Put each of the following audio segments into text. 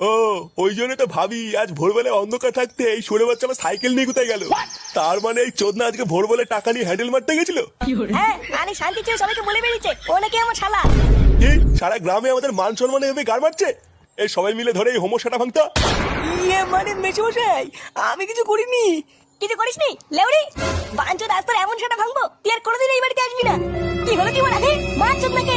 ও ওই জন্য তো ভাবি আজ ভোরবেলায় অন্ধকার থাকতে এই সরে বাচ্চা আমার সাইকেল নিয়ে কোথায় গেল? তার মানে এই চোদনা আজকে ভোরবেলায় টাকা নিয়ে হ্যান্ডেল মারতে গেছিল? হ্যাঁ আরে শান্তি ছিল সবাইকে বলে বেরিয়েছে। ও নাকি আমার শালা। কি? সারা গ্রামে আমাদের মান সম্মান এভাবে গার মারছে? এই সবাই মিলে ধরে এই হোমোসাটা ভাঙতা। ইয়ে মানে মেশমশাই আমি কিছু করিনি। কিছু করিসনি? লেউরি বাঞ্চ রাস্তার এমন সেটা ভাঙবো? তুই আর কোনোদিন এই বাড়িতে আসবি না। কি হলো কি বলা মার চোদ নাকে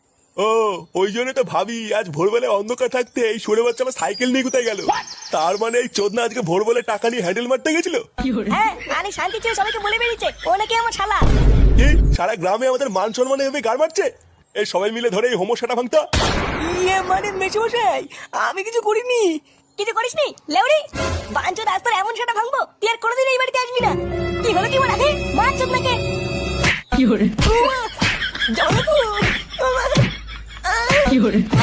ও ওই জন্য তো ভাবি আজ ভোরবেলায় অন্ধকার থাকতে এই সরে বাচ্চা আমার সাইকেল নিয়ে কোথায় গেল। তার মানে এই চোদনা আজকে ভোরবেলায় টাকা নিয়ে হ্যান্ডেল মারতে গেছিল? হ্যাঁ আরে শান্তি ছিল সবাইকে বলে বেরিয়েছে। ও নাকি আমার শালা। কি? সারা গ্রামে আমাদের মান সম্মান এভাবে গার মারছে? এই সবাই মিলে ধরে এই হোমোসাটা ভাঙতা। ইয়ে মানে মেশমশাই আমি কিছু করিনি। কিছু করিসনি? লেউরি বাঞ্চ রাস্তার এমন সেটা ভাঙবো? তুই আর কোনোদিন এই বাড়িতে আসবি না। কি হলো কি বলা মার চোদ নাকে 有人。